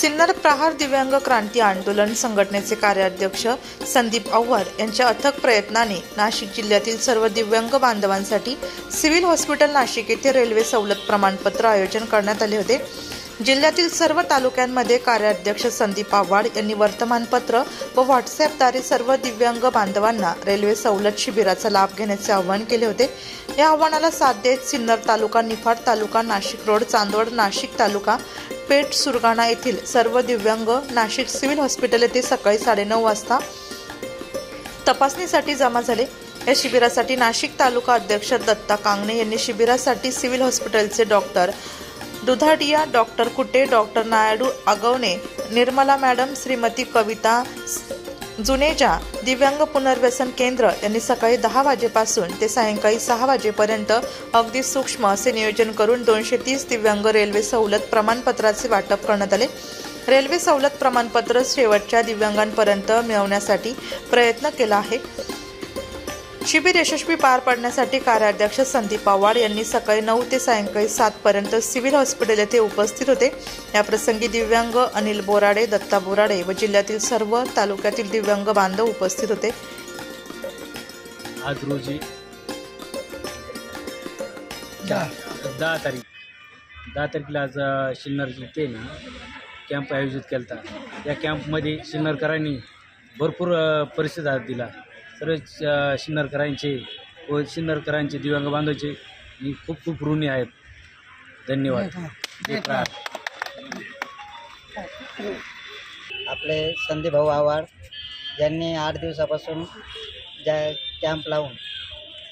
सिन्नर प्रहार दिव्यांग क्रांती आंदोलन संघटनेचे कार्याध्यक्ष संदीप आव्हाड यांच्या अथक प्रयत्नाने नाशिक जिल्ह्यातील सर्व दिव्यांग बांधवांसाठी सिव्हिल हॉस्पिटल नाशिक येथे रेल्वे सवलत प्रमाणपत्र आयोजन करण्यात आले होते. जिल्ह्यातील सर्व तालुक्यांमध्ये कार्याध्यक्ष संदीप आव्हाड यांनी वर्तमानपत्र व व्हॉट्सॲपद्वारे सर्व दिव्यांग बांधवांना रेल्वे सवलत शिबिराचा लाभ घेण्याचे आवाहन केले होते. या आव्हानाला साथ देत सिन्नर तालुका निफाड तालुका नाशिक रोड चांदवड नाशिक तालुका पेठ सुरगाणा येथील सर्व दिव्यांग नाशिक सिव्हिल हॉस्पिटल येथे सकाळी साडेनऊ वाजता तपासणीसाठी जमा झाले. या शिबिरासाठी नाशिक तालुका अध्यक्ष दत्ता कांगणे यांनी शिबिरासाठी सिव्हिल हॉस्पिटलचे doctor Dudhadia doctor Kute doctor Naidu Agawane Nirmala madam Shrimati Kavita Juneja दिव्यांग पुनर्वसन केंद्र यांनी सकाळी दहा वाजेपासून ते सायंकाळी सहा वाजेपर्यंत अगदी सूक्ष्म असे नियोजन करून दोनशे तीस दिव्यांग रेल्वे सवलत प्रमाणपत्राचे वाटप करण्यात आले. रेल्वे सवलत प्रमाणपत्र शेवटच्या दिव्यांगांपर्यंत मिळवण्यासाठी प्रयत्न केला आहे. शिबिर यशस्वी पार पाडण्यासाठी कार्याध्यक्ष संदीप पवार यांनी सकाळी नऊ ते सायंकाळी सातपर्यंत सिव्हिल हॉस्पिटल येथे उपस्थित होते. याप्रसंगी दिव्यांग अनिल बोराडे दत्ता बोराडे व जिल्ह्यातील सर्व तालुक्यातील दिव्यांग बांधव उपस्थित होते. आज रोजी दहा दहा तारीख दहा तारखेला आज अ, शिन्नर ना कॅम्प आयोजित केला होता या कॅम्पमध्ये शिन्नरकरांनी भरपूर परिषद दिला. सर्व अ, शिन्नरकरांचे व शिन्नरकरांचे दिव्यांग बांधवाचे मी खूप खूप ऋणी आहेत. धन्यवाद. आपले संदीप भाऊ आव्हाड यांनी आठ दिवसापासून ज्या कॅम्प लावून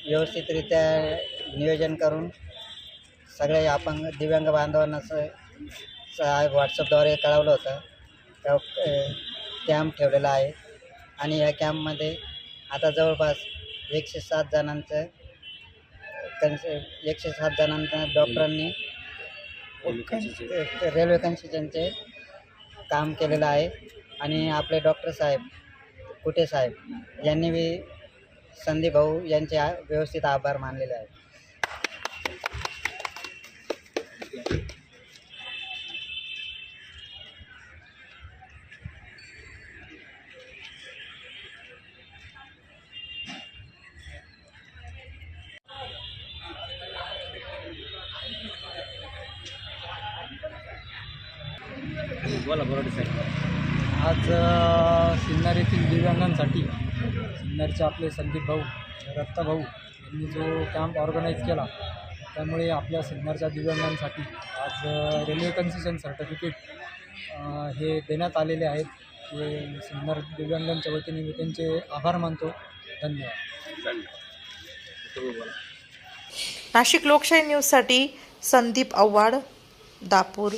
व्यवस्थितरित्या नियोजन करून सगळे अपंग दिव्यांग बांधवांना स स- व्हॉट्सअपद्वारे कळवलं होतं. त्या कॅम्प ठेवलेला आहे. आणि या कॅम्पमध्ये आता जवळपास एकशे सात जणांचं कन्स एकशे सात जणांना डॉक्टरांनी रेल्वे कन्सेशनचे काम केलेलं आहे. आणि आपले डॉक्टर साहेब कुटे साहेब यांनी बी संदीप भाऊ यांचे व्यवस्थित आभार मानलेले आहेत. बोला बरोबर साहेब आज सिन्नर येथील दिव्यांगांसाठी सिन्नरचे आपले संदीप भाऊ रत्ता भाऊ यांनी जो कॅम्प ऑर्गनाईज केला त्यामुळे आपल्या सिन्नरच्या दिव्यांगांसाठी आज रेल्वे कन्सेशन सर्टिफिकेट हे देण्यात आलेले आहेत. ते सिन्नर दिव्यांगांच्या वतीने मी त्यांचे आभार मानतो. धन्यवाद. नाशिक लोकशाही न्यूजसाठी संदीप आव्हाड दापूर.